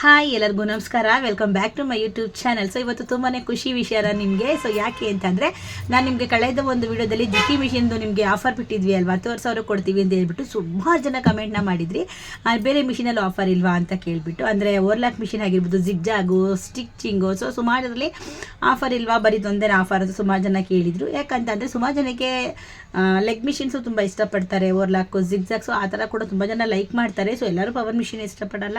Hi ಎಲ್ಲರಿಗೂ ನಮಸ್ಕಾರ. Welcome back to my YouTube channel so ಇವತ್ತು ತುಂಬಾ ಖುಷಿ ವಿಷಯ ನಿಮಗೆ. ಸೊ ಯಾಕೆ ಅಂತಂದರೆ, ನಾನು ನಿಮಗೆ ಕಳೆದ ಒಂದು ವಿಡಿಯೋದಲ್ಲಿ ಜಿಟಿ ಮಿಷಿನ್ದು ನಿಮಗೆ ಆಫರ್ ಬಿಟ್ಟಿದ್ವಿ ಅಲ್ವಾ? ಹತ್ತುವರೆ ಸಾವಿರ ಕೊಡ್ತೀವಿ ಅಂತ ಹೇಳ್ಬಿಟ್ಟು ಸುಮಾರು ಜನ ಕಮೆಂಟ್ನ ಮಾಡಿದ್ರಿ. ಬೇರೆ ಮಿಷಿನಲ್ಲಿ ಆಫರ್ ಇಲ್ವಾ ಅಂತ ಕೇಳಿಬಿಟ್ಟು. ಅಂದರೆ ಓರ್ಲಾಕ್ ಮಿಷಿನ್ ಆಗಿರ್ಬೋದು ಜಿಗ್ಜಾಗು ಸ್ಟಿಚಿಂಗು ಸೊ ಸುಮಾರದಲ್ಲಿ ಆಫರ್ ಇಲ್ವಾ? ಬರೀ ಒಂದೇ ಆಫರ್ ಅಂತ ಸುಮಾರು ಜನ ಕೇಳಿದರು. ಯಾಕಂತಂದರೆ, ಸುಮಾರು ಜನಕ್ಕೆ ಲೆಗ್ ಮಿಷಿನ್ಸು ತುಂಬ ಇಷ್ಟಪಡ್ತಾರೆ. ಓರ್ಲಾಕು ಜಿಗ್ಜಾಗ್ಸು ಆ ಥರ ಕೂಡ ತುಂಬ ಜನ ಲೈಕ್ ಮಾಡ್ತಾರೆ. ಸೊ ಎಲ್ಲರೂ ಪವರ್ ಮಿಷಿನ್ ಇಷ್ಟಪಡಲ್ಲ.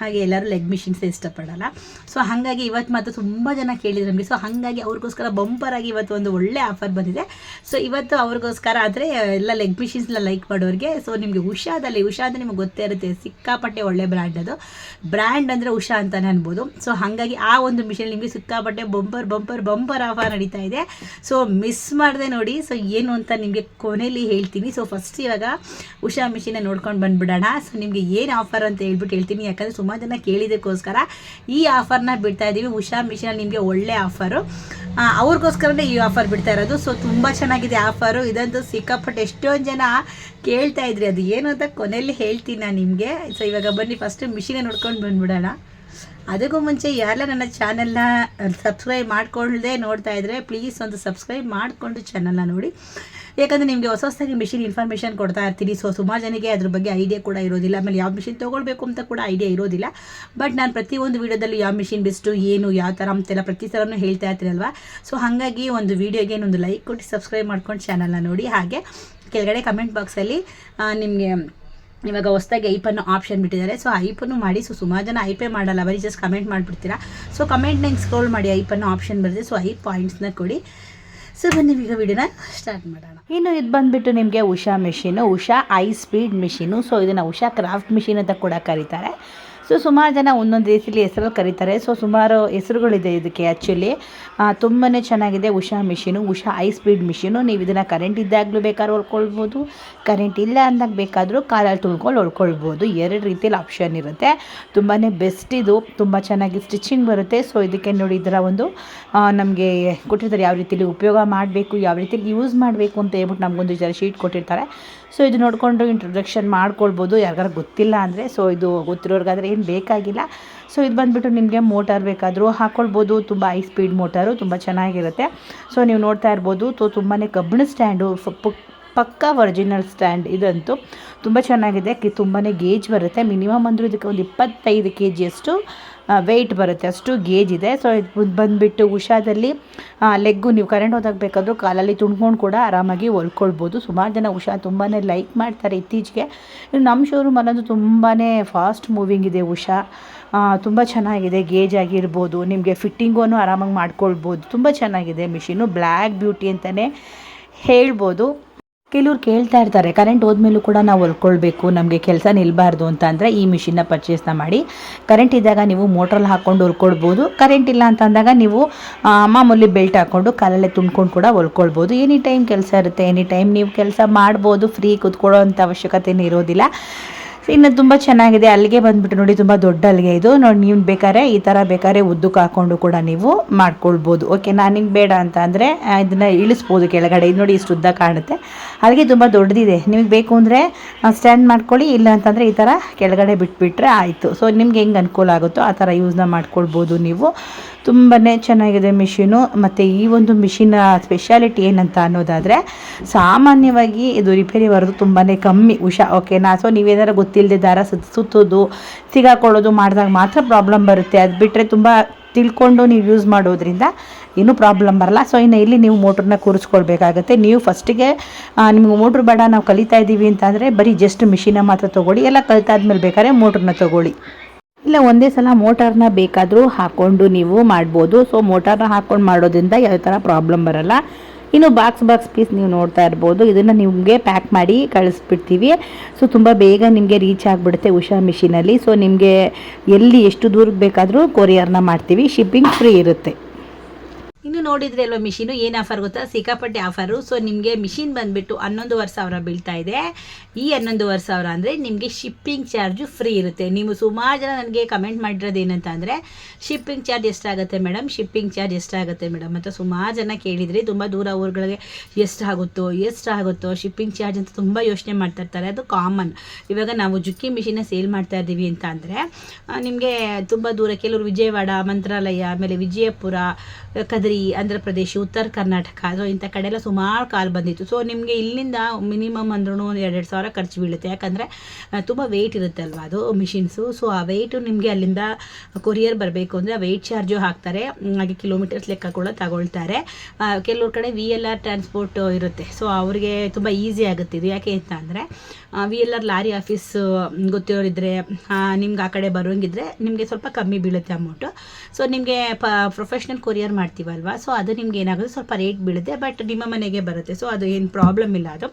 ಹಾಗೆ ಎಲ್ಲರೂ ಲೆಗ್ ಮಿಷಿನ್ಸ್ ಇಷ್ಟಪಡಲ್ಲ. ಸೊ ಹಾಗಾಗಿ ಇವತ್ತು ಮಾತ್ರ ತುಂಬ ಜನ ಕೇಳಿದ್ರು ನಮಗೆ. ಸೊ ಹಾಗಾಗಿ ಅವ್ರಿಗೋಸ್ಕರ ಬಂಪರ್ ಆಗಿ ಇವತ್ತು ಒಂದು ಒಳ್ಳೆ ಆಫರ್ ಬಂದಿದೆ. ಸೊ ಇವತ್ತು ಅವ್ರಿಗೋಸ್ಕರ ಆದರೆ ಎಲ್ಲ ಲೆಗ್ ಮಿಷಿನ್ಸ್ನ ಲೈಕ್ ಮಾಡೋರಿಗೆ ಸೊ ನಿಮಗೆ ಉಷಾದಲ್ಲಿ ಉಷಾ ಅಂದರೆ ನಿಮ್ಗೆ ಗೊತ್ತೇ ಇರುತ್ತೆ. ಸಿಕ್ಕಾಪಟ್ಟೆ ಒಳ್ಳೆ ಬ್ರ್ಯಾಂಡ್ ಅದು. ಬ್ರ್ಯಾಂಡ್ ಅಂದರೆ ಉಷಾ ಅಂತಲೇ ಅನ್ಬೋದು. ಸೊ ಹಾಗಾಗಿ ಆ ಒಂದು ಮಿಷಿನ್ ನಿಮಗೆ ಸಿಕ್ಕಾಪಟ್ಟೆ ಬಂಪರ್ ಬಂಪರ್ ಬಂಪರ್ ಆಫರ್ ನಡೀತಾ ಇದೆ. ಸೊ ಮಿಸ್ ಮಾಡಿದೆ ನೋಡಿ. ಸೊ ಏನು ಅಂತ ನಿಮಗೆ ಕೊನೆಯಲ್ಲಿ ಹೇಳ್ತೀನಿ. ಸೊ ಫಸ್ಟ್ ಇವಾಗ ಉಷಾ ಮಿಷಿನ ನೋಡ್ಕೊಂಡು ಬಂದ್ಬಿಡೋಣ. ಸೊ ನಿಮಗೆ ಏನು ಆಫರ್ ಅಂತ ಹೇಳ್ಬಿಟ್ಟು ಹೇಳ್ತೀನಿ. ಯಾಕಂದರೆ ಸುಮಾರು ಜನ ಕೇಳಿದ್ದಕ್ಕೋಸ್ಕರ ಈ ಆಫರ್ನ ಬಿಡ್ತಾ ಇದ್ದೀವಿ ಉಷಾ ಮಿಷನ್ ನಿಮಗೆ ಒಳ್ಳೆ ಆಫರು. ಅವ್ರಿಗೋಸ್ಕರನೇ ಈ ಆಫರ್ ಬಿಡ್ತಾ ಇರೋದು. ಸೊ ತುಂಬ ಚೆನ್ನಾಗಿದೆ ಆಫರು. ಇದಂತೂ ಸಿಕ್ಕಾಪಟ್ಟೆ ಎಷ್ಟೊಂದು ಜನ ಕೇಳ್ತಾ ಇದ್ರಿ. ಅದು ಏನು ಅಂತ ಕೊನೆಯಲ್ಲಿ ಹೇಳ್ತೀನಿ ನಾನು ನಿಮಗೆ. ಸೊ ಇವಾಗ ಬನ್ನಿ ಫಸ್ಟ್ ಮಿಷಿನ ನೋಡ್ಕೊಂಡು ಬಂದ್ಬಿಡೋಣ. ಅದಕ್ಕೂ ಮುಂಚೆ ಯಾರೆಲ್ಲ ನನ್ನ ಚಾನಲ್ನ ಸಬ್ಸ್ಕ್ರೈಬ್ ಮಾಡ್ಕೊಳ್ಳದೆ ನೋಡ್ತಾ ಇದ್ರೆ ಪ್ಲೀಸ್ ಒಂದು ಸಬ್ಸ್ಕ್ರೈಬ್ ಮಾಡಿಕೊಂಡು ಚಾನಲ್ನ ನೋಡಿ. ಯಾಕಂದರೆ ನಿಮಗೆ ಹೊಸ ಹೊಸದಾಗಿ ಮಿಷಿನ್ ಇನ್ಫಾರ್ಮೇಷನ್ ಕೊಡ್ತಾ ಇರ್ತೀನಿ ಸೊ ಸುಮಾರು ಜನಕ್ಕೆ ಅದ್ರ ಬಗ್ಗೆ ಐಡಿಯಾ ಕೂಡ ಇರೋದಿಲ್ಲ. ಆಮೇಲೆ ಯಾವ ಮಿಷಿನ್ ತೊಗೊಳ್ಬೇಕು ಅಂತ ಕೂಡ ಐಡಿಯಾ ಇರೋದಿಲ್ಲ. ಬಟ್ ನಾನು ಪ್ರತಿಯೊಂದು ವೀಡಿಯೋದಲ್ಲಿ ಯಾವ ಮಿಷಿನ್ ಬೆಸ್ಟು ಏನು, ಯಾವ ಥರ ಅಂತೆಲ್ಲ ಪ್ರತಿ ಸಲನೂ ಹೇಳ್ತಾ ಇರ್ತೀರಲ್ವ? ಸೊ ಹಾಗಾಗಿ ಒಂದು ವೀಡಿಯೋಗೆ ಒಂದು ಲೈಕ್ ಕೊಟ್ಟು ಸಬ್ಸ್ಕ್ರೈಬ್ ಮಾಡ್ಕೊಂಡು ಚಾನಲ್ನ ನೋಡಿ. ಹಾಗೆ ಕೆಳಗಡೆ ಕಮೆಂಟ್ ಬಾಕ್ಸಲ್ಲಿ ನಿಮಗೆ ಇವಾಗ ಹೊಸದಾಗಿ ಐಪನ್ನು ಆಪ್ಷನ್ ಬಿಟ್ಟಿದ್ದಾರೆ. ಸೊ ಐಪನ್ನು ಮಾಡಿ. ಸೊ ಸುಮಾರು ಜನ ಐಪೇ ಮಾಡಲ್ಲ. ಬರೀ ಜಸ್ಟ್ ಕಮೆಂಟ್ ಮಾಡಿಬಿಡ್ತೀರಾ? ಸೊ ಕಮೆಂಟ್ ನಂಗೆ ಸ್ಕ್ರೋಲ್ ಮಾಡಿ ಐಪನ್ನು ಆಪ್ಷನ್ ಬರುತ್ತೆ ಸೊ ಐ ಪಾಯಿಂಟ್ಸ್ನ ಕೊಡಿ. ಸೊ ಬನ್ನಿ, ಈಗ ವಿಡಿಯೋನ ಸ್ಟಾರ್ಟ್ ಮಾಡೋಣ. ಇನ್ನು ಇದು ಬಂದ್ಬಿಟ್ಟು ನಿಮಗೆ Usha machine Usha I speed machine so ಇದನ್ನು ಉಷಾ ಕ್ರಾಫ್ಟ್ ಮಿಷಿನ್ ಅಂತ ಕೂಡ ಕರೀತಾರೆ. ಸೊ ಸುಮಾರು ಜನ ಒಂದೊಂದು ರೀತಿಲಿ ಹೆಸರಲ್ಲಿ ಕರೀತಾರೆ. ಸೊ ಸುಮಾರು ಹೆಸರುಗಳಿದೆ ಇದಕ್ಕೆ ಆ್ಯಕ್ಚುಲಿ ತುಂಬಾ ಚೆನ್ನಾಗಿದೆ Usha machine. Usha I speed machine. ನೀವು ಇದನ್ನು ಕರೆಂಟ್ ಇದ್ದಾಗಲೂ ಬೇಕಾದ್ರೂ ಹೊಳ್ಕೊಳ್ಬೋದು ಕರೆಂಟ್ ಇಲ್ಲ ಅಂದಾಗ ಬೇಕಾದರೂ ಕಾಲಲ್ಲಿ ತುಳ್ಕೊಂಡು ಹೊಲ್ಕೊಳ್ಬೋದು ಎರಡು ರೀತಿಯಲ್ಲಿ ಆಪ್ಷನ್ ಇರುತ್ತೆ. ತುಂಬಾ ಬೆಸ್ಟ್ ಇದು. ತುಂಬ ಚೆನ್ನಾಗಿ ಸ್ಟಿಚಿಂಗ್ ಬರುತ್ತೆ. ಸೊ ಇದಕ್ಕೆ ನೋಡಿ ಇದರ ಒಂದು ನಮಗೆ ಕೊಟ್ಟಿರ್ತಾರೆ ಯಾವ ರೀತಿಯಲ್ಲಿ ಉಪಯೋಗ ಮಾಡಬೇಕು, ಯಾವ ರೀತಿಯಲ್ಲಿ ಯೂಸ್ ಮಾಡಬೇಕು ಅಂತ ಹೇಳ್ಬಿಟ್ಟು ನಮಗೊಂದು ಜರ ಶೀಟ್ ಕೊಟ್ಟಿರ್ತಾರೆ. ಸೊ ಇದು ನೋಡಿಕೊಂಡು ಇಂಟ್ರೊಡಕ್ಷನ್ ಮಾಡ್ಕೊಳ್ಬೋದು. ಯಾರಿಗಾರು ಗೊತ್ತಿಲ್ಲ ಅಂದರೆ. ಸೊ ಇದು ಗೊತ್ತಿರೋರ್ಗಾದ್ರೆ ಏನು ಬೇಕಾಗಿಲ್ಲ. ಸೊ ಇದು ಬಂದುಬಿಟ್ಟು ನಿಮಗೆ ಮೋಟಾರ್ ಬೇಕಾದರೂ ಹಾಕ್ಕೊಳ್ಬೋದು ತುಂಬ ಹೈ ಸ್ಪೀಡ್ ಮೋಟಾರು ತುಂಬ ಚೆನ್ನಾಗಿರುತ್ತೆ. ಸೊ ನೀವು ನೋಡ್ತಾ ಇರ್ಬೋದು ಸೊ ತುಂಬಾ ಕಬ್ಬಿಣ ಸ್ಟ್ಯಾಂಡು ಪಕ್ಕಾ ಒರಿಜಿನಲ್ ಸ್ಟ್ಯಾಂಡ್ ಇದಂತೂ ತುಂಬ ಚೆನ್ನಾಗಿದೆ. ಕಿ ತುಂಬಾ ಗೇಜ್ ಬರುತ್ತೆ. ಮಿನಿಮಮ್ ಅಂದರೂ ಇದಕ್ಕೆ ಒಂದು ಇಪ್ಪತ್ತೈದು ಕೆ ಜಿಯಷ್ಟು ವೆಯ್ಟ್ ಬರುತ್ತೆ. ಅಷ್ಟು ಗೇಜ್ ಇದೆ. ಸೊ ಇದು ಬಂದುಬಿಟ್ಟು ಉಷಾದಲ್ಲಿ ಲೆಗ್ಗು ನೀವು ಕರೆಂಟ್ ಹೋದಾಗ ಬೇಕಾದರೂ ಕಾಲಲ್ಲಿ ತುಂಡ್ಕೊಂಡು ಕೂಡ ಆರಾಮಾಗಿ ಹೊಲ್ಕೊಳ್ಬೋದು. ಸುಮಾರು ಜನ ಉಷಾ ತುಂಬಾ ಲೈಕ್ ಮಾಡ್ತಾರೆ ಇತ್ತೀಚೆಗೆ. ಇನ್ನು ನಮ್ಮ ಶೋರೂಮಲ್ಲಂತೂ ತುಂಬಾ ಫಾಸ್ಟ್ ಮೂವಿಂಗ್ ಇದೆ ಉಷಾ. ತುಂಬ ಚೆನ್ನಾಗಿದೆ ಗೇಜ್ ಆಗಿರ್ಬೋದು. ನಿಮಗೆ ಫಿಟ್ಟಿಂಗೂ ಆರಾಮಾಗಿ ಮಾಡ್ಕೊಳ್ಬೋದು. ತುಂಬ ಚೆನ್ನಾಗಿದೆ ಮಿಷಿನು ಬ್ಲ್ಯಾಕ್ ಬ್ಯೂಟಿ ಅಂತಲೇ ಹೇಳ್ಬೋದು. ಕೆಲವ್ರು ಕೇಳ್ತಾ ಇರ್ತಾರೆ ಕರೆಂಟ್ ಹೋದ್ಮೇಲೂ ಕೂಡ ನಾವು ಹೊಲ್ಕೊಳ್ಬೇಕು, ನಮಗೆ ಕೆಲಸ ನಿಲ್ಲಬಾರ್ದು ಅಂತ ಅಂದರೆ ಈ ಮಿಷಿನ್ನ ಪರ್ಚೇಸ್ನ ಮಾಡಿ. ಕರೆಂಟ್ ಇದ್ದಾಗ ನೀವು ಮೋಟ್ರಲ್ಲಿ ಹಾಕ್ಕೊಂಡು ಹೊಲ್ಕೊಳ್ಬೋದು ಕರೆಂಟ್ ಇಲ್ಲ ಅಂತ ಅಂದಾಗ ನೀವು ಮಾಮೂಲಿ ಬೆಲ್ಟ್ ಹಾಕ್ಕೊಂಡು ಕಾಲಲ್ಲೇ ತುಂಬ್ಕೊಂಡು ಕೂಡ ಹೊಲ್ಕೊಳ್ಬೋದು. ಎನಿ ಟೈಮ್ ಕೆಲಸ ಇರುತ್ತೆ ಎನಿ ಟೈಮ್ ನೀವು ಕೆಲಸ ಮಾಡ್ಬೋದು ಫ್ರೀ ಕೂತ್ಕೊಳ್ಳೋ ಅಂಥ ಅವಶ್ಯಕತೆ ಇರೋದಿಲ್ಲ. ಇನ್ನು ತುಂಬ ಚೆನ್ನಾಗಿದೆ. ಅಲ್ಲಿಗೆ ಬಂದ್ಬಿಟ್ಟು ನೋಡಿ, ತುಂಬ ದೊಡ್ಡ ಅಲ್ಲಿಗೆ ಇದು. ನೋಡಿ, ನೀವು ಬೇಕಾದ್ರೆ ಈ ಥರ ಬೇಕಾದ್ರೆ ಉದ್ದಕ್ಕೆ ಹಾಕ್ಕೊಂಡು ಕೂಡ ನೀವು ಮಾಡ್ಕೊಳ್ಬೋದು. ಓಕೆ ನಾನು ಹಿಂಗೆ ಬೇಡ ಅಂತ ಅಂದರೆ ಇದನ್ನು ಇಳಿಸ್ಬೋದು ಕೆಳಗಡೆ. ಇದು ನೋಡಿ, ಇಷ್ಟು ಉದ್ದ ಕಾಣುತ್ತೆ. ಅಲ್ಲಿಗೆ ತುಂಬ ದೊಡ್ಡದಿದೆ. ನಿಮಗೆ ಬೇಕು ಅಂದರೆ ಸ್ಟ್ಯಾಂಡ್ ಮಾಡ್ಕೊಳ್ಳಿ. ಇಲ್ಲ ಅಂತಂದರೆ ಈ ಥರ ಕೆಳಗಡೆ ಬಿಟ್ಬಿಟ್ರೆ ಆಯಿತು. ಸೊ ನಿಮ್ಗೆ ಹೆಂಗೆ ಅನುಕೂಲ ಆಗುತ್ತೋ ಆ ಥರ ಯೂಸ್ನ ಮಾಡ್ಕೊಳ್ಬೋದು ನೀವು. ತುಂಬಾ ಚೆನ್ನಾಗಿದೆ ಮಿಷಿನು ಮತ್ತು ಈ ಒಂದು ಮಿಷಿನ ಸ್ಪೆಷಾಲಿಟಿ ಏನಂತ ಅನ್ನೋದಾದರೆ, ಸಾಮಾನ್ಯವಾಗಿ ಇದು ರಿಪೇರಿ ಬರೋದು ತುಂಬಾ ಕಮ್ಮಿ, ಉಷಾ. ಓಕೆನಾ ಸೊ ನೀವೇನಾರು ಗೊತ್ತಿಲ್ಲದೆ ದಾರ ಸುತ್ತ ಸುತ್ತೋದು, ಸಿಗಾಕೊಳ್ಳೋದು ಮಾಡಿದಾಗ ಮಾತ್ರ ಪ್ರಾಬ್ಲಮ್ ಬರುತ್ತೆ. ಅದು ಬಿಟ್ಟರೆ ತುಂಬ ತಿಳ್ಕೊಂಡು ನೀವು ಯೂಸ್ ಮಾಡೋದ್ರಿಂದ ಏನೂ ಪ್ರಾಬ್ಲಮ್ ಬರಲ್ಲ. ಸೊ ಇನ್ನು ಇಲ್ಲಿ ನೀವು ಮೋಟ್ರನ್ನ ಕೂರಿಸ್ಕೊಳ್ಬೇಕಾಗುತ್ತೆ. ನೀವು ಫಸ್ಟಿಗೆ ನಿಮ್ಗೆ ಮೋಟ್ರ್ ಬೇಡ, ನಾವು ಕಲಿತಾ ಇದ್ದೀವಿ ಅಂತಂದರೆ ಬರೀ ಜಸ್ಟ್ ಮಿಷಿನ ಮಾತ್ರ ತೊಗೊಳ್ಳಿ. ಎಲ್ಲ ಕಲಿತಾದ್ಮೇಲೆ ಬೇಕಾದ್ರೆ ಮೋಟ್ರನ್ನ ತೊಗೊಳ್ಳಿ. ಇಲ್ಲ, ಒಂದೇ ಸಲ ಮೋಟಾರ್ನ ಬೇಕಾದರೂ ಹಾಕ್ಕೊಂಡು ನೀವು ಮಾಡ್ಬೋದು. ಸೊ ಮೋಟಾರ್ನ ಹಾಕ್ಕೊಂಡು ಮಾಡೋದ್ರಿಂದ ಯಾವ ಥರ ಪ್ರಾಬ್ಲಮ್ ಬರಲ್ಲ. ಇನ್ನು ಬಾಕ್ಸ್ ಬಾಕ್ಸ್ ಪೀಸ್ ನೀವು ನೋಡ್ತಾ ಇರ್ಬೋದು. ಇದನ್ನು ನಿಮಗೆ ಪ್ಯಾಕ್ ಮಾಡಿ ಕಳಿಸ್ಬಿಡ್ತೀವಿ. ಸೊ ತುಂಬ ಬೇಗ ನಿಮಗೆ ರೀಚ್ ಆಗಿಬಿಡುತ್ತೆ ಉಷಾ ಮಿಷಿನಲ್ಲಿ ಸೊ ನಿಮಗೆ ಎಲ್ಲಿ ಎಷ್ಟು ದೂರಕ್ಕೆ ಬೇಕಾದರೂ ಕೊರಿಯರ್ನ ಮಾಡ್ತೀವಿ. ಶಿಪ್ಪಿಂಗ್ ಫ್ರೀ ಇರುತ್ತೆ. ಇನ್ನು ನೋಡಿದ್ರೆ ಅಲ್ವಾ ಮಿಷಿನು, ಏನು ಆಫರ್ ಗೊತ್ತಾ? ಸಿಕ್ಕಾಪಟ್ಟೆ ಆಫರು. ಸೊ ನಿಮಗೆ ಮಿಷಿನ್ ಬಂದುಬಿಟ್ಟು ಹನ್ನೊಂದುವರೆ ಸಾವಿರ ಬೀಳ್ತಾ ಇದೆ. ಈ ಹನ್ನೊಂದುವರೆ ಸಾವಿರ ಅಂದರೆ ನಿಮಗೆ ಶಿಪ್ಪಿಂಗ್ ಚಾರ್ಜು ಫ್ರೀ ಇರುತ್ತೆ. ನೀವು ಸುಮಾರು ಜನ ನನಗೆ ಕಮೆಂಟ್ ಮಾಡಿರೋದು ಏನಂತ ಅಂದರೆ, ಶಿಪ್ಪಿಂಗ್ ಚಾರ್ಜ್ ಎಷ್ಟಾಗುತ್ತೆ ಮೇಡಮ್? ಶಿಪ್ಪಿಂಗ್ ಚಾರ್ಜ್ ಎಷ್ಟಾಗುತ್ತೆ ಮೇಡಮ್? ಅಂತ ಸುಮಾರು ಜನ ಕೇಳಿದರೆ, ತುಂಬ ದೂರ ಊರುಗಳಿಗೆ ಎಷ್ಟಾಗುತ್ತೋ ಎಷ್ಟಾಗುತ್ತೋ, ಶಿಪ್ಪಿಂಗ್ ಚಾರ್ಜ್ ಅಂತ ತುಂಬ ಯೋಚನೆ ಮಾಡ್ತಾ ಇರ್ತಾರೆ. ಅದು ಕಾಮನ್. ಇವಾಗ ನಾವು ಜುಕ್ಕಿ ಮಿಷಿನ ಸೇಲ್ ಮಾಡ್ತಾ ಇದ್ದೀವಿ ಅಂತ ಅಂದರೆ ನಿಮಗೆ ತುಂಬ ದೂರ, ಕೆಲವರು ವಿಜಯವಾಡ, ಮಂತ್ರಾಲಯ, ಆಮೇಲೆ ವಿಜಯಪುರ, ಕದ್ರಿ ಆಂಧ್ರ ಪ್ರದೇಶ ಉತ್ತರ ಕರ್ನಾಟಕ ಸೊ ಇಂಥ ಕಡೆ ಎಲ್ಲ ಸುಮಾರು ಕಾಲು ಬಂದಿತ್ತು. ಸೊ ನಿಮಗೆ ಇಲ್ಲಿಂದ ಮಿನಿಮಮ್ ಅಂದ್ರೂ ಒಂದು ಎರಡೆರಡು ಸಾವಿರ ಖರ್ಚು ಬೀಳುತ್ತೆ. ಯಾಕಂದರೆ ತುಂಬ ವೆಯ್ಟ್ ಇರುತ್ತೆ ಅಲ್ವಾ ಅದು ಮಿಷಿನ್ಸು ಸೊ ಆ ವೆಯ್ಟು ನಿಮಗೆ ಅಲ್ಲಿಂದ ಕೊರಿಯರ್ ಬರಬೇಕು ಅಂದರೆ ವೆಯ್ಟ್ ಚಾರ್ಜು ಹಾಕ್ತಾರೆ. ಹಾಗೆ ಕಿಲೋಮೀಟರ್ಸ್ ಲೆಕ್ಕ ಕೂಡ ತಗೊಳ್ತಾರೆ. ಆ, ಕೆಲವ್ರ ಕಡೆ ವಿ ಎಲ್ ಆರ್ ಟ್ರಾನ್ಸ್ಪೋರ್ಟ್ ಇರುತ್ತೆ. ಸೊ ಅವ್ರಿಗೆ ತುಂಬ ಈಸಿ ಆಗುತ್ತೆ ಇದು. ಯಾಕೆ ಅಂತ ಅಂದರೆ V L R lorry office ಗೊತ್ತಿರೋರಿದ್ರೆ ನಿಮ್ಗೆ ಆ ಕಡೆ ಬರೋಂಗಿದ್ರೆ ನಿಮಗೆ ಸ್ವಲ್ಪ ಕಮ್ಮಿ ಬೀಳುತ್ತೆ ಅಮೌಂಟು ಸೊ ನಿಮಗೆ ಪ ಪ್ರೊಫೆಷ್ನಲ್ ಕೊರಿಯರ್ ಮಾಡ್ತೀವಲ್ವಾ? ಸೊ ಅದು ನಿಮ್ಗೆ ಏನಾಗುತ್ತೆ? ಸ್ವಲ್ಪ ರೇಟ್ ಬೀಳುತ್ತೆ ಬಟ್ ನಿಮ್ಮ ಮನೆಗೆ ಬರುತ್ತೆ. ಸೊ ಅದು ಏನು ಪ್ರಾಬ್ಲಮ್ ಇಲ್ಲ ಅದು.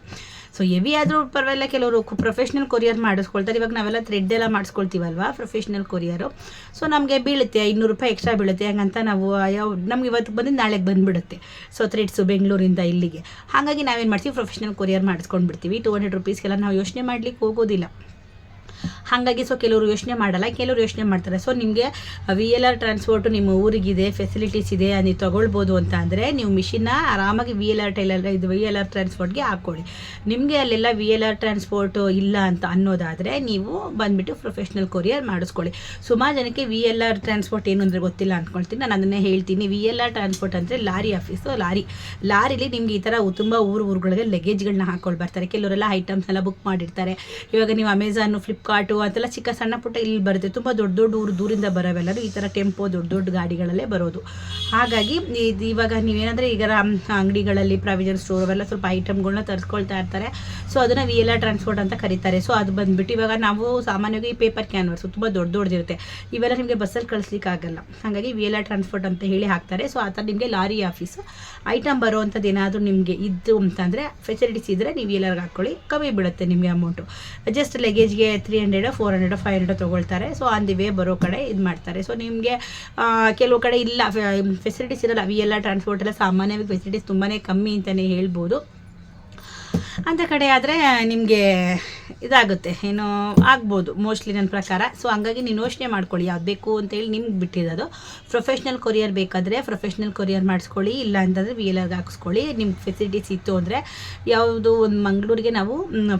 ಸೊ ಹೆವಿ ಆದರೂ ಪರವಾಗಿಲ್ಲ, ಕೆಲವರು ಪ್ರೊಫೆಷ್ನಲ್ ಕೊರಿಯರ್ ಮಾಡಿಸ್ಕೊಳ್ತಾರೆ. ಇವಾಗ ನಾವೆಲ್ಲ ಥ್ರೆಡ್ ಎಲ್ಲ ಮಾಡಿಸ್ಕೊಳ್ತೀವಲ್ವಾ ಪ್ರೊಫೆಷ್ನಲ್ ಕೊರಿಯರು ಸೊ ನಮಗೆ ಬೀಳುತ್ತೆ, ಐನೂರು ರೂಪಾಯಿ ಎಕ್ಸ್ಟ್ರಾ ಬೀಳುತ್ತೆ, ಹಂಗಂತ ನಾವು ಯಾವ ನಮ್ಗೆ ಇವತ್ತು ಬಂದು ನಾಳೆಗೆ ಬಂದುಬಿಡುತ್ತೆ. ಸೊ ಥ್ರೆಡ್ಸು ಬೆಂಗಳೂರಿಂದ ಇಲ್ಲಿಗೆ. ಹಾಗಾಗಿ ನಾವೇನು ಮಾಡ್ತೀವಿ? ಪ್ರೊಫೆಷ್ನಲ್ ಕೊರಿಯರ್ ಮಾಡಿಸ್ಕೊಂಡು ಬಿಡ್ತೀವಿ ಟೂ ಹಂಡ್ರೆಡ್ ರುಪೀಸ್ಗೆಲ್ಲ ನಾವು ಯೋಚನೆ ಮಾಡ್ಲಿಕ್ಕೆ ಹೋಗೋದಿಲ್ಲ. ಹಾಗಾಗಿ ಸೊ ಕೆಲವರು ಯೋಚನೆ ಮಾಡಲ್ಲ, ಕೆಲವರು ಯೋಚನೆ ಮಾಡ್ತಾರೆ. ಸೊ ನಿಮಗೆ ವಿ ಎಲ್ ಆರ್ ಟ್ರಾನ್ಸ್ಪೋರ್ಟು ನಿಮ್ಮ ಊರಿಗಿದೆ ಫೆಸಿಲಿಟೀಸ್ ಇದೆ, ನೀವು ತೊಗೊಳ್ಬೋದು ಅಂತ ಅಂದರೆ ನೀವು ಮಿಷಿನ್ನ ಆರಾಮಾಗಿ ವಿ ಎಲ್ ಆರ್ ಟೈಲರ್ ಇದು ವಿ ಎಲ್ ಆರ್ ಟ್ರಾನ್ಸ್ಪೋರ್ಟ್ಗೆ ಹಾಕ್ಕೊಳ್ಳಿ. ನಿಮಗೆ ಅಲ್ಲೆಲ್ಲ ವಿ ಎಲ್ ಆರ್ ಟ್ರಾನ್ಸ್ಪೋರ್ಟು ಇಲ್ಲ ಅಂತ ಅನ್ನೋದಾದರೆ ನೀವು ಬಂದುಬಿಟ್ಟು ಪ್ರೊಫೆಷ್ನಲ್ ಕೊರಿಯರ್ ಮಾಡಿಸ್ಕೊಳ್ಳಿ. ಸುಮಾರು ಜನಕ್ಕೆ ವಿ ಎಲ್ ಆರ್ ಟ್ರಾನ್ಸ್ಪೋರ್ಟ್ ಏನು ಅಂದರೆ ಗೊತ್ತಿಲ್ಲ ಅಂದ್ಕೊಳ್ತೀನಿ ನಾನು ಅದನ್ನೇ ಹೇಳ್ತೀನಿ. ವಿ ಎಲ್ ಆರ್ ಟ್ರಾನ್ಸ್ಪೋರ್ಟ್ ಅಂದರೆ ಲಾರಿ ಆಫೀಸು ಲಾರಿ. ಲಾರಿಲಿ ನಿಮಗೆ ಈ ಥರ ತುಂಬ ಊರು, ಊರುಗಳಿಗೆ ಲಗೇಜ್ಗಳನ್ನ ಹಾಕ್ಕೊಂಡು ಬರ್ತಾರೆ. ಕೆಲವರೆಲ್ಲ ಐಟಮ್ಸ್ ಎಲ್ಲ ಬುಕ್ ಮಾಡಿರ್ತಾರೆ. ಇವಾಗ ನೀವು ಅಮೆಝಾನು ಫ್ಲಿಪ್ಕಾರ್ಟು ಅಂತೆಲ್ಲ ಚಿಕ್ಕ ಸಣ್ಣ ಪುಟ್ಟ ಇಲ್ಲಿ ಬರುತ್ತೆ. ತುಂಬ ದೊಡ್ಡ ದೊಡ್ಡ ಊರು ದೂರಿಂದ ಬರೋವೆಲ್ಲರೂ ಈ ಥರ ಟೆಂಪೋ ದೊಡ್ಡ ದೊಡ್ಡ ಗಾಡಿಗಳಲ್ಲೇ ಬರೋದು. ಹಾಗಾಗಿ ಇದು ಇವಾಗ ನೀವೇನಂದರೆ ಈಗ ಅಂಗಡಿಗಳಲ್ಲಿ ಪ್ರಾವಿಜನ್ ಸ್ಟೋರ್ ಅವೆಲ್ಲ ಸ್ವಲ್ಪ ಐಟಮ್ಗಳನ್ನ ತರಿಸ್ಕೊಳ್ತಾ ಇರ್ತಾರೆ. ಸೊ ಅದನ್ನು ವಿ ಎಲ್ ಆರ್ ಟ್ರಾನ್ಸ್ಪೋರ್ಟ್ ಅಂತ ಕರೀತಾರೆ. ಸೊ ಅದು ಬಂದುಬಿಟ್ಟು ಇವಾಗ ನಾವು ಸಾಮಾನ್ಯವಾಗಿ ಪೇಪರ್ ಕ್ಯಾನ್ವರ್ಸು ತುಂಬ ದೊಡ್ಡ ದೊಡ್ಡದಿರುತ್ತೆ. ಇವೆಲ್ಲ ನಿಮಗೆ ಬಸ್ಸಲ್ಲಿ ಕಳಿಸ್ಲಿಕ್ಕೆ ಆಗಲ್ಲ. ಹಾಗಾಗಿ ವಿ ಎಲ್ ಆರ್ ಟ್ರಾನ್ಸ್ಪೋರ್ಟ್ ಅಂತ ಹೇಳಿ ಹಾಕ್ತಾರೆ. ಸೊ ಆ ಥರ ನಿಮಗೆ ಲಾರಿ ಆಫೀಸು ಐಟಮ್ ಬರುವಂಥದ್ದು ಏನಾದರೂ ನಿಮಗೆ ಇದ್ದು ಅಂತಂದರೆ ಫೆಸಿಲಿಟೀಸ್ ಇದ್ದರೆ ನೀವು ಎಲ್ಲರಿಗೆ ಹಾಕ್ಕೊಳ್ಳಿ. ಕಮ್ಮಿ ಬೀಳುತ್ತೆ ನಿಮಗೆ amount just ಲಗೇಜ್ಗೆ three hundred, four hundred, five hundred ತೊಗೊಳ್ತಾರೆ. ಸೊ ಆನ್ ದಿ ವೇ ಬರೋ ಕಡೆ ಇದು ಮಾಡ್ತಾರೆ. ಸೊ ನಿಮಗೆ ಕೆಲವು ಕಡೆ ಇಲ್ಲ. ಫೆಸಿಲಿಟೀಸ್ ಇರಲ್ಲ. ವಿ ಎಲ್ಲ ಟ್ರಾನ್ಸ್ಪೋರ್ಟ್ ಎಲ್ಲ ಸಾಮಾನ್ಯವಾಗಿ ಫೆಸಿಲಿಟೀಸ್ ತುಂಬಾ ಕಮ್ಮಿ ಅಂತಲೇ ಹೇಳ್ಬೋದು. ಅಂಥ ಕಡೆ ಆದರೆ, ನಿಮಗೆ ಇದಾಗುತ್ತೆ. ಏನು ಆಗ್ಬೋದು ಮೋಸ್ಟ್ಲಿ ನನ್ನ ಪ್ರಕಾರ. ಸೊ ಹಂಗಾಗಿ ನೀನು ಯೋಚನೆ ಮಾಡ್ಕೊಳ್ಳಿ ಯಾವ್ದು ಬೇಕು ಅಂತೇಳಿ ನಿಮ್ಗೆ ಬಿಟ್ಟಿರೋದು. ಪ್ರೊಫೆಷ್ನಲ್ ಕೊರಿಯರ್ ಬೇಕಾದರೆ ಪ್ರೊಫೆಷ್ನಲ್ ಕೊರಿಯರ್ ಮಾಡಿಸ್ಕೊಳ್ಳಿ, ಇಲ್ಲ ಅಂತಂದರೆ ವಿ ಎಲ್ ಆರ್ಗೆ ಹಾಕಿಸ್ಕೊಳ್ಳಿ. ನಿಮ್ಗೆ ಫೆಸಿಲಿಟೀಸ್ ಇತ್ತು ಅಂದರೆ ಯಾವುದು ಒಂದು ಮಂಗಳೂರಿಗೆ ನಾವು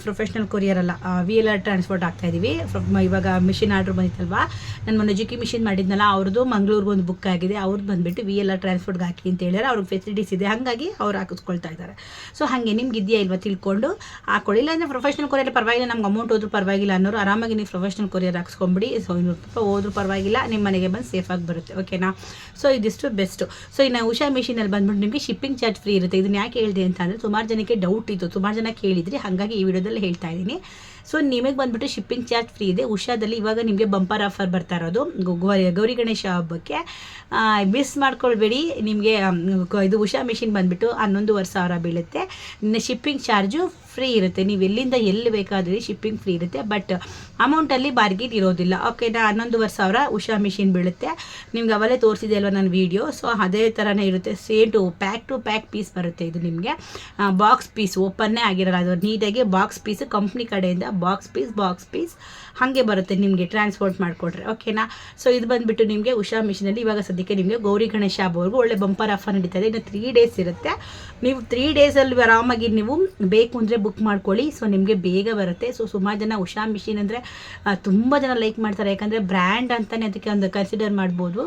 ಪ್ರೊಫೆಷ್ನಲ್ ಕೊರಿಯರ್ ಅಲ್ಲ ವಿ ಎಲ್ ಆರ್ ಟ್ರಾನ್ಸ್ಪೋರ್ಟ್ ಆಗ್ತಾ ಇದ್ದೀವಿ ಇವಾಗ ಮಿಷಿನ್ ಆರ್ಡ್ರ್ ಬಂದಿತ್ತಲ್ವಾ? ನನ್ನ ಮೊನ್ನೆ ಜುಕಿ ಮಿಷಿನ್ ಮಾಡಿದ್ನಲ್ಲ ಅವ್ರದ್ದು ಮಂಗಳೂರಿಗೆ ಒಂದು ಬುಕ್ ಆಗಿದೆ. ಅವ್ರದ್ದು ಬಂದುಬಿಟ್ಟು ವಿ ಎಲ್ ಆರ್ ಟ್ರಾನ್ಸ್ಪೋರ್ಟ್ಗೆ ಹಾಕಿ ಅಂತ ಹೇಳಿದ್ರೆ ಅವ್ರಿಗೆ ಫೆಸಿಲಿಟೀಸ್ ಇದೆ. ಹಾಗಾಗಿ ಅವ್ರು ಹಾಕಿಸ್ಕೊಳ್ತಾ ಇದ್ದಾರೆ ಸೊ ಹಾಗೆ ನಿಮ್ಗೆ ಇದೆಯಾ ಇಲ್ವಾ ತಿಳ್ಕೊಂಡು ಹಾಕೊಳ್ಳಿ ಇಲ್ಲ ಅಂದರೆ ಪ್ರೊಫೆಷ್ನಲ್ ಕೊರಿಯರ್ ಪರವಾಗಿಲ್ಲ. ನಮ್ಗೆ ಅಮೌಂಟ್ ಹೋದ್ರೂ ಪರವಾಗಿಲ್ಲ ಅನ್ನೋರು ಆರಾಮಾಗಿ ನೀವು ಪ್ರೊಫೆಷನಲ್ ಕೊರಿಯರ್ ಹಾಕ್ಸ್ಕೊಂಬಿಡಿ. ಸೊ ಇನ್ನೂರು ರೂಪಾಯಿ ಹೋದ್ರೂ ಪರವಾಗಿಲ್ಲ, ನಿಮ್ಮ ಮನೆಗೆ ಬಂದು ಸೇಫಾಗಿ ಬರುತ್ತೆ ಓಕೆನಾ ಸೊ ಇದಿಷ್ಟು ಬೆಸ್ಟು ಸೊ ಇನ್ನು ಉಷಾ ಮಿಷಿನಲ್ಲಿ ಬಂದ್ಬಿಟ್ಟು ನಿಮಗೆ ಶಿಪ್ಪಿಂಗ್ ಚಾರ್ಜ್ ಫ್ರೀ ಇರುತ್ತೆ. ಇದನ್ನ ಯಾಕೆ ಹೇಳಿದೆ ಅಂತ ಅಂದರೆ, ಸುಮಾರು ಜನಕ್ಕೆ ಡೌಟ್ ಇತ್ತು. ಸುಮಾರು ಜನ ಕೇಳಿದ್ರಿ, ಹಾಗಾಗಿ ಈ ವಿಡಿಯೋದಲ್ಲಿ ಹೇಳ್ತಾ ಇದ್ದೀನಿ. ಸೊ ನಿಮಗೆ ಬಂದ್ಬಿಟ್ಟು ಶಿಪ್ಪಿಂಗ್ ಚಾರ್ಜ್ ಫ್ರೀ ಇದೆ. ಉಷಾದಲ್ಲಿ ಇವಾಗ ನಿಮಗೆ ಬಂಪರ್ ಆಫರ್ ಬರ್ತಾ ಇರೋದು. ಗೌರಿ ಗೌರಿ ಗಣೇಶ ಹಬ್ಬಕ್ಕೆ. ಮಿಸ್ ಮಾಡ್ಕೊಳ್ಬೇಡಿ. ನಿಮಗೆ ಇದು ಉಷಾ ಮಿಷಿನ್ ಬಂದ್ಬಿಟ್ಟು ಹನ್ನೊಂದುವರೆ ಸಾವಿರ ಬೀಳುತ್ತೆ. ಶಿಪ್ಪಿಂಗ್ ಚಾರ್ಜು ಫ್ರೀ ಇರುತ್ತೆ. ನೀವು ಎಲ್ಲಿಂದ ಎಲ್ಲಿ ಬೇಕಾದರೆ ಶಿಪ್ಪಿಂಗ್ ಫ್ರೀ ಇರುತ್ತೆ. ಬಟ್ ಅಮೌಂಟಲ್ಲಿ ಬಾರ್ಗಿನ್ ಇರೋದಿಲ್ಲ. ಓಕೆನಾ ಹನ್ನೊಂದುವರೆ ಸಾವಿರ ಉಷಾ ಮಿಷಿನ್ ಬೀಳುತ್ತೆ. ನಿಮ್ಗೆ ಅವಲೇ ತೋರಿಸಿದೆ ಅಲ್ವಾ ನನ್ನ ವೀಡಿಯೋ ಸೊ ಅದೇ ಥರನೇ ಇರುತ್ತೆ. Same to pack to pack piece ಬರುತ್ತೆ ಇದು ನಿಮಗೆ. ಬಾಕ್ಸ್ ಪೀಸ್ ಓಪನ್ನೇ ಆಗಿರಲ್ಲ. ಅದು ನೀಟಾಗಿ ಬಾಕ್ಸ್ ಪೀಸ್ ಕಂಪ್ನಿ ಕಡೆಯಿಂದ ಬಾಕ್ಸ್ ಪೀಸ್ ಬಾಕ್ಸ್ ಪೀಸ್, ಹಾಗೆ ಬರುತ್ತೆ ನಿಮಗೆ ಟ್ರಾನ್ಸ್ಪೋರ್ಟ್ ಮಾಡಿಕೊಟ್ರೆ ಓಕೆನಾ ಸೊ ಇದು ಬಂದುಬಿಟ್ಟು ನಿಮಗೆ ಉಷಾ ಮಿಷಿನಲ್ಲಿ ಇವಾಗ ಸದ್ಯಕ್ಕೆ ನಿಮಗೆ ಗೌರಿ ಗಣೇಶ ಹಬ್ಬವರೆಗೂ ಒಳ್ಳೆ ಬಂಪರ್ ಆಫರ್ ನಡೀತಾ ಇದೆ. ಇನ್ನು ತ್ರೀ ಡೇಸ್ ಇರುತ್ತೆ. ನೀವು ತ್ರೀ ಡೇಸಲ್ಲಿ ಆರಾಮಾಗಿ ನೀವು ಬೇಕು ಅಂದರೆ ಬುಕ್ ಮಾಡ್ಕೊಳ್ಳಿ. ಸೊ ನಿಮಗೆ ಬೇಗ ಬರುತ್ತೆ. ಸೊ ಸುಮಾರು ಜನ ಉಷಾ ಮಿಷಿನ್ ಅಂದರೆ ತುಂಬ ಜನ ಲೈಕ್ ಮಾಡ್ತಾರೆ. ಯಾಕಂದರೆ ಬ್ರ್ಯಾಂಡ್ ಅಂತಲೇ ಅದಕ್ಕೆ ಒಂದು ಕನ್ಸಿಡರ್ ಮಾಡ್ಬೋದು.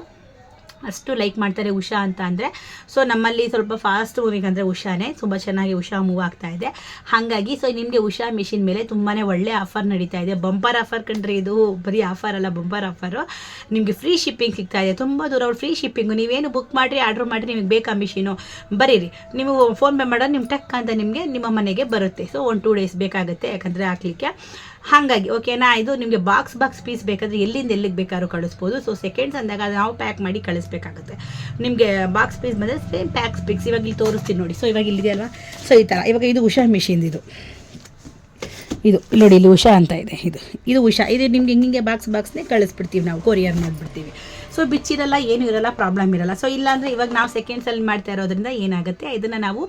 ಅಷ್ಟು ಲೈಕ್ ಮಾಡ್ತಾರೆ ಉಷಾ ಅಂತ ಅಂದರೆ. ಸೊ ನಮ್ಮಲ್ಲಿ ಸ್ವಲ್ಪ ಫಾಸ್ಟ್ ಮೂವಿಂಗ್ ಅಂದರೆ ಉಷಾನೇ. ತುಂಬ ಚೆನ್ನಾಗಿ ಉಷಾ ಮೂವ್ ಆಗ್ತಾ ಇದೆ. ಹಾಗಾಗಿ ಸೊ ನಿಮಗೆ ಉಷಾ ಮಿಷಿನ್ ಮೇಲೆ ತುಂಬಾ ಒಳ್ಳೆ ಆಫರ್ ನಡೀತಾ ಇದೆ. ಬಂಪರ್ ಆಫರ್ ಕಂಡ್ರೆ ಇದು ಬರೀ ಆಫರ್ ಅಲ್ಲ ಬಂಪರ್ ಆಫರು ನಿಮಗೆ ಫ್ರೀ ಶಿಪ್ಪಿಂಗ್ ಸಿಗ್ತಾ ಇದೆ. ತುಂಬ ದೂರ ಅವ್ರು ಫ್ರೀ ಶಿಪ್ಪಿಂಗು ನೀವೇನು ಬುಕ್ ಮಾಡಿರಿ ಆರ್ಡ್ರ್ ಮಾಡಿರಿ, ನಿಮಗೆ ಬೇಕಾ ಮಿಷಿನು ಬರೀರಿ. ನೀವು ಫೋನ್ ಪೇ ಮಾಡೋದು ನಿಮ್ಮ ಟಕ್ ಅಂತ ನಿಮಗೆ ನಿಮ್ಮ ಮನೆಗೆ ಬರುತ್ತೆ. ಸೊ ಒನ್ ಟೂ ಡೇಸ್ ಬೇಕಾಗುತ್ತೆ ಯಾಕಂದರೆ ಹಾಕ್ಲಿಕ್ಕೆ. ಹಾಗಾಗಿ ಓಕೆನಾ ಇದು ನಿಮಗೆ ಬಾಕ್ಸ್ ಬಾಕ್ಸ್ ಪೀಸ್ ಬೇಕಾದರೆ ಎಲ್ಲಿಂದ ಎಲ್ಲಿಗೆ ಬೇಕಾದ್ರೂ ಕಳಿಸ್ಬೋದು. ಸೊ ಸೆಕೆಂಡ್ಸ್ ಅಂದಾಗ ಅದು ನಾವು ಪ್ಯಾಕ್ ಮಾಡಿ ಕಳಿಸ್ಬೇಕಾಗುತ್ತೆ. ನಿಮಗೆ ಬಾಕ್ಸ್ ಪೀಸ್ ಬಂದರೆ ಸೇಮ್ ಪ್ಯಾಕ್ಸ್ ಪೀಸ್ ಇವಾಗ ಇಲ್ಲಿ ತೋರಿಸ್ತೀನಿ ನೋಡಿ. ಸೊ ಇವಾಗ ಇಲ್ಲಿದೆಯಲ್ವಾ ಸೊ ಈ ಥರ ಇವಾಗ ಇದು ಉಷಾ ಮಿಷಿನ್ ಇದು. ಇದು ನೋಡಿ, ಇಲ್ಲಿ ಉಷಾ ಅಂತ ಇದೆ. ಇದು. ಇದು ಉಷಾ. ಇದು ನಿಮ್ಗೆ ಹಿಂಗೆ ಬಾಕ್ಸ್ ಬಾಕ್ಸ್ನೇ ಕಳಿಸ್ಬಿಡ್ತೀವಿ ನಾವು. ಕೊರಿಯರ್ ಮಾಡಿಬಿಡ್ತೀವಿ. ಸೊ ಬಿಚ್ಚಿರಲ್ಲ, ಏನೂ ಇರಲ್ಲ ಪ್ರಾಬ್ಲಮ್ ಇರಲ್ಲ. ಸೊ ಇಲ್ಲಾಂದರೆ ಇವಾಗ ನಾವು ಸೆಕೆಂಡ್ಸಲ್ಲಿ ಮಾಡ್ತಾ ಇರೋದ್ರಿಂದ ಏನಾಗುತ್ತೆ? ಇದನ್ನು ನಾವು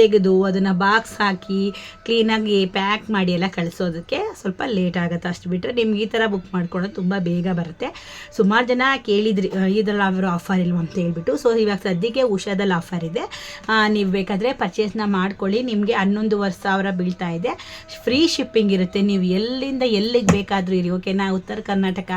ತೆಗೆದು ಅದನ್ನು ಬಾಕ್ಸ್ ಹಾಕಿ ಕ್ಲೀನಾಗಿ ಪ್ಯಾಕ್ ಮಾಡಿ ಎಲ್ಲ ಕಳಿಸೋದಕ್ಕೆ ಸ್ವಲ್ಪ ಲೇಟ್ ಆಗುತ್ತೆ. ಅಷ್ಟು ಬಿಟ್ಟರೆ ನಿಮ್ಗೆ ಈ ಥರ ಬುಕ್ ಮಾಡ್ಕೊಳ್ಳೋದು ತುಂಬ ಬೇಗ ಬರುತ್ತೆ. ಸುಮಾರು ಜನ ಕೇಳಿದ್ರಿ ಇದರಲ್ಲಿ ಅವರು ಆಫರ್ ಇಲ್ವ ಅಂತ ಹೇಳ್ಬಿಟ್ಟು. ಸೊ ಇವಾಗ ಸದ್ಯಕ್ಕೆ ಉಷಾದಲ್ಲಿ ಆಫರ್ ಇದೆ. ನೀವು ಬೇಕಾದರೆ ಪರ್ಚೇಸ್ನ ಮಾಡ್ಕೊಳ್ಳಿ. ನಿಮಗೆ ಹನ್ನೊಂದುವರೆ ಸಾವಿರ ಬೀಳ್ತಾ ಇದೆ. ಫ್ರೀ ಶಿಪ್ಪಿಂಗ್ ಇರುತ್ತೆ. ನೀವು ಎಲ್ಲಿಂದ ಎಲ್ಲಿಗೆ ಬೇಕಾದರೂ ಇರಿ. ಓಕೆನಾ ಉತ್ತರ ಕರ್ನಾಟಕ,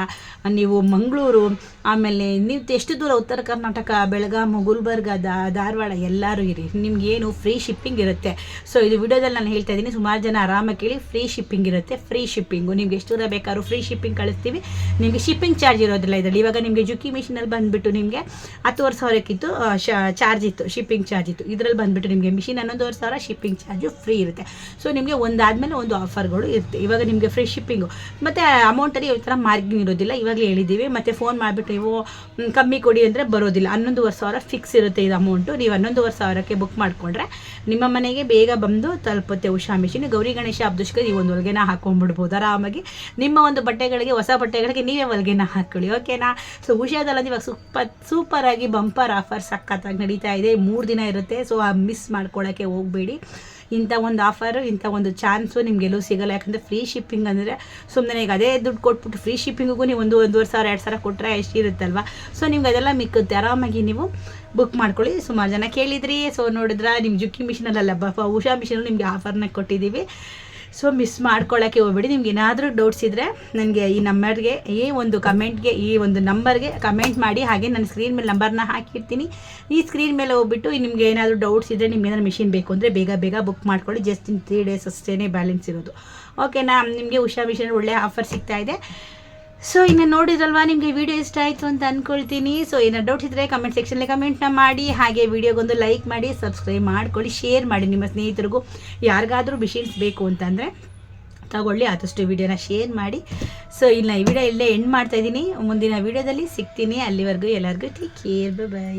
ನೀವು ಮಂಗಳೂರು ಆಮೇಲೆ ನೀವು ಎಷ್ಟು ದೂರ ಉತ್ತರ ಕರ್ನಾಟಕ, ಬೆಳಗಾ, ಗುಲ್ಬರ್ಗ ಧಾರವಾಡ ಎಲ್ಲರೂ ಇರಿ. ಏನು ಫ್ರೀ ಶಿಪ್ಪಿಂಗ್ ಇರುತ್ತೆ. ಸೊ ಇದು ವಿಡಿಯೋದಲ್ಲಿ ನಾನು ಹೇಳ್ತಾ ಇದ್ದೀನಿ, ಸುಮಾರು ಜನ ಆರಾಮಾಗಿ ಕೇಳಿ ಫ್ರೀ ಶಿಪ್ಪಿಂಗ್ ಇರುತ್ತೆ. ಫ್ರೀ ಶಿಪ್ಪಿಂಗು ನಿಮ್ಗೆ ಎಷ್ಟು ದೂರ ಬೇಕಾದ್ರೂ ಫ್ರೀ ಶಿಪ್ಪಿಂಗ್ ಕಳಿಸ್ತೀವಿ. ನಿಮಗೆ ಶಿಪ್ಪಿಂಗ್ ಚಾರ್ಜ್ ಇರೋದಿಲ್ಲ ಇದರಲ್ಲಿ. ಇವಾಗ ನಿಮಗೆ ಜುಕಿ ಮಿಷಿನಲ್ಲಿ ಬಂದುಬಿಟ್ಟು ನಿಮಗೆ ಹತ್ತುವರೆ ಸಾವಿರಕ್ಕಿತ್ತು ಚಾರ್ಜ್ ಇತ್ತು ಶಿಪ್ಪಿಂಗ್ ಚಾರ್ಜ್ ಇತ್ತು. ಇದರಲ್ಲಿ ಬಂದುಬಿಟ್ಟು ನಿಮಗೆ ಮಿಷಿನ್ ಹನ್ನೊಂದುವರೆ ಸಾವಿರ ಶಿಪ್ಪಿಂಗ್ ಚಾರ್ಜು ಫ್ರೀ ಇರುತ್ತೆ. ಸೊ ನಿಮಗೆ ಒಂದಾದಮೇಲೆ ಒಂದು ಆಫರ್ಗಳು ಇರುತ್ತೆ. ಇವಾಗ ನಿಮಗೆ ಫ್ರೀ ಶಿಪ್ಪಿಂಗು ಮತ್ತು ಅಮೌಂಟಲ್ಲಿ ಈ ಥರ ಮಾರ್ಗಿಂಗ್ ಇರೋದಿಲ್ಲ. ಇವಾಗಲೇ ಹೇಳಿದ್ದೀವಿ. ಮತ್ತು ಫೋನ್ ಮಾಡಿಬಿಟ್ಟು ನೀವು ಕಮ್ಮಿ ಕೊಡಿ ಅಂದರೆ ಬರೋದಿಲ್ಲ. ಹನ್ನೊಂದುವರೆ ಸಾವಿರ ಫಿಕ್ಸ್ ಇರುತ್ತೆ ಇದು ಅಮೌಂಟು ನೀವು ಹನ್ನೊಂದುವರೆ ಸಾವಿರಕ್ಕೆ ಬುಕ್ ಮಾಡಿಕೊಂಡ್ರೆ ನಿಮ್ಮ ಮನೆಗೆ ಬೇಗ ಬಂದು ತಲುಪುತ್ತೆ ಉಷಾ ಮಿಷಿನ್ ಗೌರಿ ಗಣೇಶ ಹಬ್ಬದಕ್ಕೆ ನೀವು ಒಂದು ಹೊಲಿಗೆನ ಹಾಕೊಂಡ್ಬಿಡ್ಬೋದು. ಆರಾಮಾಗಿ ನಿಮ್ಮ ಒಂದು ಬಟ್ಟೆಗಳಿಗೆ, ಹೊಸ ಬಟ್ಟೆಗಳಿಗೆ ನೀವೇ ಹೊಲಿಗೆನ ಹಾಕೊಳ್ಳಿ ಓಕೆನಾ ಸೊ ಉಷಾದಲ್ಲಿ ಇವಾಗ ಸೂಪರ್ ಸೂಪರಾಗಿ ಬಂಪರ್ ಆಫರ್ ಸಖತ್ತಾಗಿ ನಡೀತಾ ಇದೆ. ಮೂರು ದಿನ ಇರುತ್ತೆ ಸೊ ಮಿಸ್ ಮಾಡ್ಕೊಳ್ಳೋಕ್ಕೆ ಹೋಗಬೇಡಿ. ಇಂಥ ಒಂದು ಆಫರು ಇಂಥ ಒಂದು ಚಾನ್ಸು ನಿಮಗೆಲ್ಲೂ ಸಿಗಲ್ಲ. ಯಾಕಂದರೆ ಫ್ರೀ ಶಿಪ್ಪಿಂಗ್ ಅಂದರೆ ಸುಮ್ಮನೆ ಈಗ ಅದೇ ದುಡ್ಡು ಕೊಟ್ಬಿಟ್ಟು ಫ್ರೀ ಶಿಪ್ಪಿಂಗಿಗೂ ನೀವು ಒಂದು ಒಂದೂವರೆ ಸಾವಿರ, ಎರಡು ಸಾವಿರ ಕೊಟ್ಟರೆ ಎಷ್ಟು ಇರುತ್ತಲ್ವ ಸೊ ನಿಮ್ಗೆ ಅದೆಲ್ಲ ಮಿಕ್ಕುತ್ತೆ. ಆರಾಮಾಗಿ ನೀವು ಬುಕ್ ಮಾಡ್ಕೊಳ್ಳಿ. ಸುಮಾರು ಜನ ಕೇಳಿದ್ರಿ. ಸೊ ನೋಡಿದ್ರೆ ನಿಮ್ಮ ಜುಕ್ಕಿ ಮಿಷಿನಲ್ಲ ಬ ಉಷಾ ಮಿಷಿನು ನಿಮಗೆ ಆಫರ್ನ ಕೊಟ್ಟಿದ್ದೀವಿ. ಸೊ ಮಿಸ್ ಮಾಡ್ಕೊಳ್ಳೋಕ್ಕೆ ಹೋಗ್ಬೇಡಿ. ನಿಮ್ಗೆ ಏನಾದರೂ ಡೌಟ್ಸ್ ಇದ್ದರೆ ನನಗೆ ಈ ನಂಬರ್ಗೆ ಈ ಒಂದು ಕಮೆಂಟ್ಗೆ ಈ ಒಂದು ನಂಬರ್ಗೆ ಕಮೆಂಟ್ ಮಾಡಿ. ಹಾಗೆ ನನ್ನ ಸ್ಕ್ರೀನ್ ಮೇಲೆ ನಂಬರ್ನ ಹಾಕಿರ್ತೀನಿ. ಈ ಸ್ಕ್ರೀನ್ ಮೇಲೆ ಹೋಗ್ಬಿಟ್ಟು ನಿಮ್ಗೆ ಏನಾದರೂ ಡೌಟ್ಸ್ ಇದ್ದರೆ ನಿಮ್ಗೆ ಏನಾದ್ರು ಮಿಷಿನ್ ಬೇಕು ಅಂದರೆ ಬೇಗ ಬೇಗ ಬುಕ್ ಮಾಡ್ಕೊಳ್ಳಿ. ಜಸ್ಟ್ ಇನ್ ತ್ರೀ ಡೇಸ್ ಅಷ್ಟೇ ಬ್ಯಾಲೆನ್ಸ್ ಇರೋದು. ಓಕೆನಾ ನಿಮಗೆ ಉಷಾ ಮಿಷನ್ ಒಳ್ಳೆ ಆಫರ್ ಸಿಗ್ತಾ ಇದೆ. ಸೊ ಇನ್ನು ನೋಡಿದ್ರಲ್ವಾ ನಿಮಗೆ ವಿಡಿಯೋ ಇಷ್ಟ ಆಯಿತು ಅಂತ ಅಂದ್ಕೊಳ್ತೀನಿ ಸೊ ಏನಾದ್ರು ಡೌಟ್ ಇದ್ದರೆ ಕಮೆಂಟ್ ಸೆಕ್ಷನಲ್ಲಿ ಕಮೆಂಟ್ನ ಮಾಡಿ. ಹಾಗೆ ವಿಡಿಯೋಗೊಂದು ಲೈಕ್ ಮಾಡಿ ಸಬ್ಸ್ಕ್ರೈಬ್ ಮಾಡ್ಕೊಳ್ಳಿ ಶೇರ್ ಮಾಡಿ ನಿಮ್ಮ ಸ್ನೇಹಿತರಿಗೂ. ಯಾರಿಗಾದರೂ ಮಿಷಿನ್ಸ್ ಬೇಕು ಅಂತಂದರೆ ತಗೊಳ್ಳಿ, ಆದಷ್ಟು ವಿಡಿಯೋನ ಶೇರ್ ಮಾಡಿ. ಸೊ ಇಲ್ಲ ಈ ವಿಡಿಯೋ ಇಲ್ಲೇ ಎಂಡ್ ಮಾಡ್ತಾ ಇದ್ದೀನಿ. ಮುಂದಿನ ವಿಡಿಯೋದಲ್ಲಿ ಸಿಗ್ತೀನಿ. ಅಲ್ಲಿವರೆಗೂ ಎಲ್ಲರಿಗೂ ಟೇಕ್ ಕೇರ್ ಬೈ